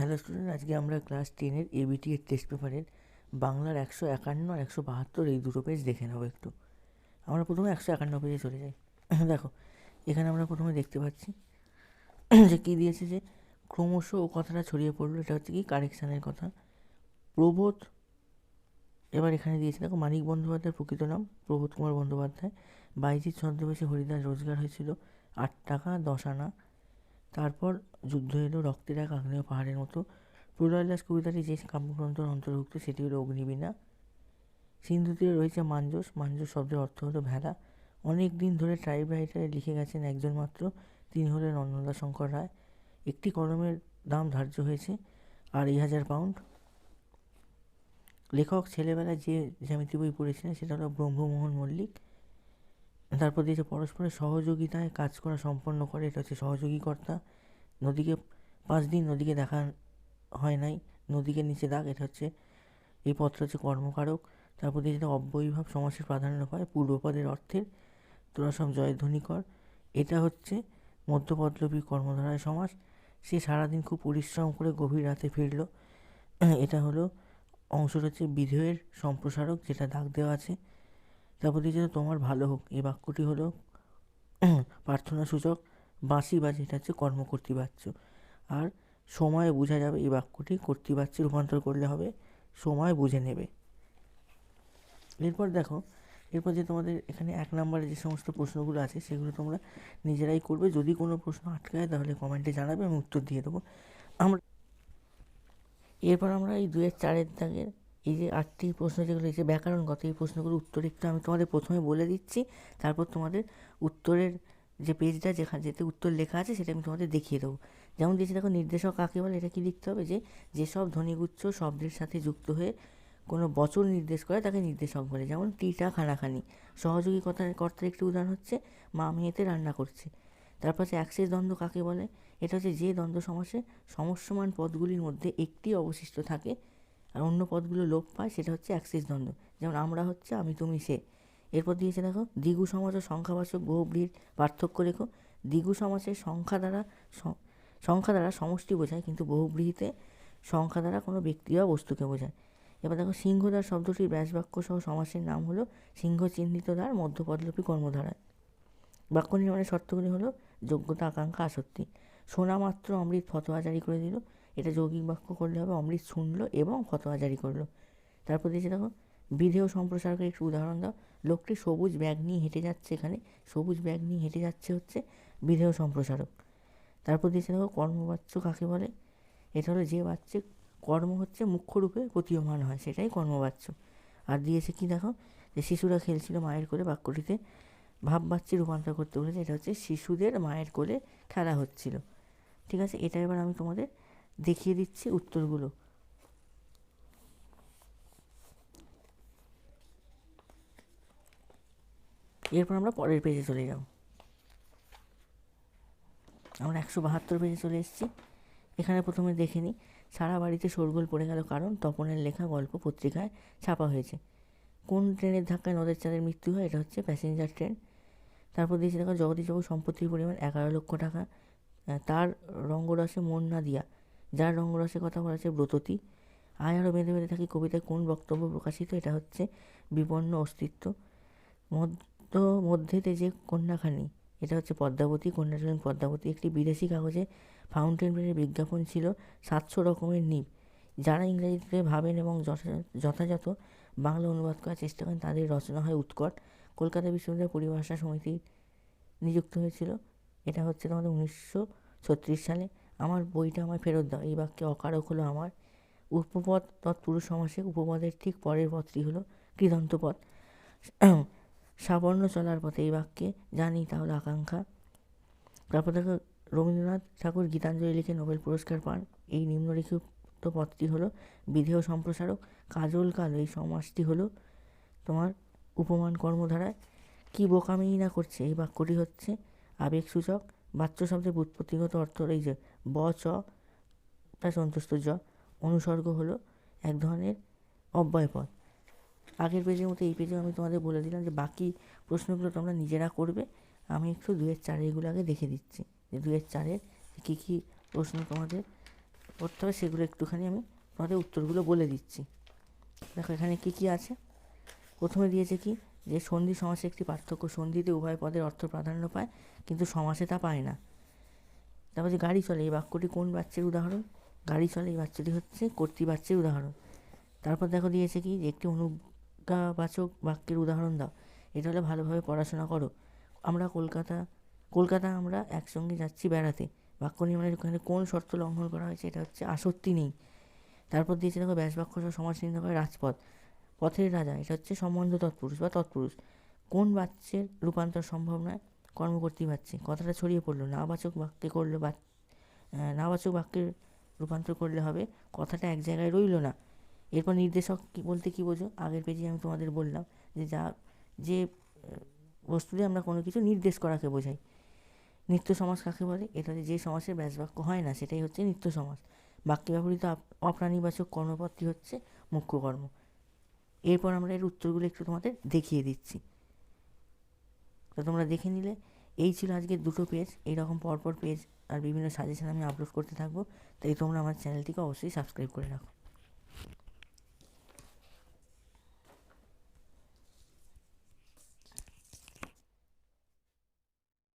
Hello student, আজকে আমরা class টেনের এবিটি এর টেস্ট পেপারের বাংলার একশো একান্ন আর একশো বাহাত্তর এই দুটো পেজ দেখে নেব একটু। আমরা প্রথমে একশো একান্ন পেজে চলে যাই। দেখো, এখানে আমরা প্রথমে দেখতে পাচ্ছি যে কী দিয়েছে যে ক্রমশ ও কথাটা ছড়িয়ে পড়ল, এটা হচ্ছে কি কারেকশানের কথা। প্রবোধ, এবার এখানে দিয়েছে, দেখো, মানিক বন্দ্যোপাধ্যায়ের প্রকৃত নাম, প্রবোধ কুমার বন্দ্যোপাধ্যায়। বাইজিৎ ছদ্মবেশী, হরিদাস রোজগার হয়েছিল, আট টাকা দশ আনা। তারপর যুদ্ধ এলো, রক্তের এক আগ্নেয় পাহাড়ের মতো। প্রলয়দাস কবিতাটি যে কাব্যগ্রন্থের অন্তর্ভুক্ত সেটি হলো অগ্নিবীণা। সিন্ধু তীরে রয়েছে মাঞ্জস। মাঞ্জস শব্দের অর্থ হলো ভেলা অনেক দিন ধরে ট্রাইব রাইটারে লিখে গেছেন একজন মাত্র। তিনি হলেন অন্নদা শঙ্কর রায়। একটি কলমের দাম ধার্য হয়েছে আড়াই হাজার পাউন্ড লেখক ছেলেবেলায় যে জ্যামিতি বই পড়েছিলেন সেটা হলো ব্রহ্মমোহন মল্লিক। তারপর দিয়েছে পরস্পরের সহযোগিতায় কাজ করা সম্পন্ন করে, এটা হচ্ছে সহযোগীকর্তা। নদীকে পাঁচ দিন নদীকে দেখা হয় নাই, নদীকে নিচে দাগ, এটা হচ্ছে এই পত্র হচ্ছে কর্মকারক। তারপর দিয়েছে অব্যয়ীভাব সমাসের প্রাধান্য পায়, পূর্বপদের অর্থের। তোরা সব জয়ধ্বনি কর এটা হচ্ছে মধ্যপদলোপী কর্মধারায় সমাস সে সারাদিন খুব পরিশ্রম করে গভীর রাতে ফিরল। এটা হলো অংশটা হচ্ছে বিধেয়ের সম্প্রসারক, যেটা দাগ দেওয়া আছে। দিয়েছে তোমার ভালো হোক। এই বাক্যটি হলো, প্রার্থনা সূচক, বাঁশি বা যেটা হচ্ছে কর্ম কর্মকর্তৃবাচ্য আর সময় বোঝা যাবে, এই বাক্যটি কর্তৃবাচ্যে রূপান্তর করলে হবে, সময় বুঝে নেবে। এরপর দেখো, এরপর যে তোমাদের এখানে এক নম্বরে যে সমস্ত প্রশ্নগুলো আছে, সেগুলো তোমরা নিজেরাই করবে। যদি কোনো প্রশ্ন আটকায়, তাহলে কমেন্টে জানাবে, আমি উত্তর দিয়ে দেবো। আমরা এরপর আমরা এই দুয়ের চারের দাগের এই যে আটটি প্রশ্ন যেগুলো যে ব্যাকরণগত এই প্রশ্নগুলোর উত্তর একটু আমি তোমাদের প্রথমে বলে দিচ্ছি। তারপর তোমাদের উত্তরের যে পেজটা যেখানে, যেতে উত্তর লেখা আছে সেটা আমি তোমাদের দেখিয়ে দেবো। যেমন দিয়েছি, দেখো নির্দেশক কাকে বলে? এটা কি লিখতে হবে? যে যেসব ধ্বনিগুচ্ছ শব্দের সাথে যুক্ত হয়ে কোনো বচন নির্দেশ করে তাকে নির্দেশক বলে। যেমন টিটা খানাখানি। সহযোগী কথার কর্তার একটি উদাহরণ হচ্ছে, মা মেয়েতে রান্না করছে। তারপর হচ্ছে অ্যাক্সেস দ্বন্দ্ব কাকে বলে? এটা হচ্ছে যে দ্বন্দ্ব সমাসে সমস্যমান পদগুলির মধ্যে একটি অবশিষ্ট থাকে আর অন্য পদগুলো লোপ পায়, সেটা হচ্ছে অ্যাক্সিস দ্বন্দ্ব যেমন আমরা হচ্ছে, আমি, তুমি, সে। এরপর দিয়েছে দেখো, দ্বিগু সমাজ ও সংখ্যাবাচক বহুব্রীর পার্থক্য রেখো। দ্বিগু সমাজের সংখ্যা দ্বারা সংখ্যা দ্বারা সমষ্টি বোঝায়, কিন্তু বহুব্রীহিতে সংখ্যা দ্বারা কোনো ব্যক্তি বা বস্তুকে বোঝায়। এবার দেখো, সিংহদ্বার শব্দটির ব্যাসবাক্য সহ সমাসের নাম হলো সিংহ চিহ্নিত দ্বার মধ্যপদলোপী কর্মধারায়। বাক্য নির্মাণের শর্তগুলি হলো, যোগ্যতা, আকাঙ্ক্ষা, আসক্তি। শোনা মাত্র অমৃত ফতোয়া জারি করে দিল। এটা যৌগিক বাক্য করলে হবে, অমৃত শুনলো এবং ফতোয়া জারি করল। তারপর দিয়েছে দেখো, বিধেয় সম্প্রসারকের একটু উদাহরণ দাও। লোকটি সবুজ ব্যাগ নিয়ে হেঁটে যাচ্ছে এখানে, সবুজ ব্যাগ নিয়ে হেঁটে যাচ্ছে হচ্ছে বিধেয় সম্প্রসারক। তারপর দিয়েছে দেখো, কর্মবাচ্য কাকে বলে? এটা হলো যে বাচ্চে কর্ম হচ্ছে মুখ্যরূপে প্রতীয়মান হয়, সেটাই কর্মবাচ্য। আর দিয়েছে কি দেখো, যে শিশুরা খেলছিল মায়ের কোলে বাক্যটিতে ভাব বাচ্চে রূপান্তর করতে বলেছে, এটা হচ্ছে শিশুদের মায়ের কোলে খেলা হচ্ছিল। ঠিক আছে, এটা এবার আমি তোমাদের দেখিয়ে দিচ্ছি উত্তরগুলো। এরপর আমরা পরের পেজে চলে যাব। আমরা একশো বাহাত্তর পেজে চলে এসেছি। এখানে প্রথমে দেখে নিই, সারা বাড়িতে শোরগোল পড়ে গেল কারণ তপনের লেখা গল্প পত্রিকায় ছাপা হয়েছে। কোন ট্রেনের ধাক্কায় নদের চাঁদের মৃত্যু হয়, এটা হচ্ছে প্যাসেঞ্জার ট্রেন তারপর দিয়েছে দেখো, জগদীশবাবু সম্পত্তির পরিমাণ এগারো লক্ষ টাকা তার রঙ্গরসে মন না দিয়া যার রঙ্গরসের কথা বলা হচ্ছে ব্রততী। আয় আরও বেঁধে বেঁধে থাকি কবিতায় কোন বক্তব্য প্রকাশিত? এটা হচ্ছে বিপন্ন অস্তিত্ব। মধ্য মধ্যেতে যে কন্যাখানি, এটা হচ্ছে পদ্মাবতী। কন্যা ছিলেন পদ্মাবতী একটি বিদেশি কাগজে ফাউন্টেন পেনের বিজ্ঞাপন ছিল সাতশো রকমের নিব। যারা ইংরেজিতে ভাবেন এবং যথাযথ বাংলা অনুবাদ করার চেষ্টা করেন, তাদের রচনা হয় উৎকট। কলকাতা বিশ্ববিদ্যালয় পরিভাষা সমিতি নিযুক্ত হয়েছিল। এটা হচ্ছে তোমাদের উনিশশো ছত্রিশ সালে। আমার বইটা আমায় ফেরত দাও। এই বাক্যে অকারক হলো আমার। উপপদ তৎপুরুষ সমাসে উপপদের ঠিক পরের পথটি হলো কৃদন্ত পদ সাবর্ণ চলার পথে এই বাক্যে জানি তাহলে আকাঙ্ক্ষা। তারপর দেখো রবীন্দ্রনাথ ঠাকুর গীতাঞ্জলি লিখে নোবেল পুরস্কার পান। এই নিম্নলিখিত পথটি হলো বিধেয় সম্প্রসারক। কাজল কাল, এই সমাজটি হলো তোমার উপমান কর্মধারায়। কী বোকামিই না করছে, এই বাক্যটি হচ্ছে আবেগসূচক। বাচ্য শব্দের বুৎপত্তিগত অর্থ এই যে ব, চ প্লাস অন্তস্থ জ, অনুসর্গ হলো এক ধরনের অব্যয় পদ আগের পেজের মতো এই পেজেও আমি তোমাদের বলে দিলাম যে বাকি প্রশ্নগুলো তোমরা নিজেরা করবে। আমি একটু দুয়ের চারে এগুলো আগে দেখে দিচ্ছি যে দুয়ের চারের কী কী প্রশ্ন তোমাদের করতে হবে সেগুলো একটুখানি আমি তোমাদের উত্তরগুলো বলে দিচ্ছি। দেখো এখানে কী কী আছে? প্রথমে দিয়েছে কি? যে সন্ধি সমাসে একটি পার্থক্য, সন্ধিতে উভয় পদের অর্থ প্রাধান্য পায়, কিন্তু সমাসে তা পায় না। তারপর যে গাড়ি চলে, এই বাক্যটি কোন বাচ্চার উদাহরণ? গাড়ি চলে, এই বাচ্চাটি হচ্ছে কর্তৃবাচ্যের উদাহরণ। তারপর দেখো দিয়েছে কি, যে একটি অনুজ্ঞাবাচক বাক্যের উদাহরণ দাও। এটা হলে ভালোভাবে পড়াশোনা করো। আমরা কলকাতা কলকাতা আমরা একসঙ্গে যাচ্ছি বেড়াতে। বাক্য নির্মাণের ওখানে কোন শর্ত লঙ্ঘন করা হয়েছে, এটা হচ্ছে আসক্তি নেই। তারপর দিয়েছে দেখো, ব্যাস বাক্য সমাজ নির্ণয় করে রাজপথ। পথের রাজা, এটা হচ্ছে সম্বন্ধ তৎপুরুষ বা তৎপুরুষ। কোন বাচ্চের রূপান্তর সম্ভব নয়? কর্মকর্তী বাচ্চে কথাটা ছড়িয়ে পড়ল। নাবাচক বাক্যে করল বা নাবাচক বাক্যের রূপান্তর করলে হবে। কথাটা এক জায়গায় রইল না। এরপর নির্দেশক কি বলতে কি বোঝো? আগের পেজে আমি তোমাদের বললাম যে যা, যে বস্তু দিয়ে আমরা কোনো কিছু নির্দেশ করাকে বোঝাই। নিত্য সমাজ কাকে বলে? এটা যে ব্যাস বাক্য হয় না, সেটাই হচ্ছে নিত্য সমাজ। বাক্যে ব্যবহৃত অপ্রাণীবাচক কর্মপদটি হচ্ছে মুখ্য কর্ম। এরপর আমরা এর উত্তরগুলো একটু তোমাদের দেখিয়ে দিচ্ছি। তো তোমরা দেখে নিলে, এই ছিল আজকে দুটো পেজ এইরকম পরপর পেজ আর বিভিন্ন সাজেশন আমি আপলোড করতে থাকব, তাই তোমরা আমার চ্যানেলটিকে অবশ্যই সাবস্ক্রাইব করে রাখো।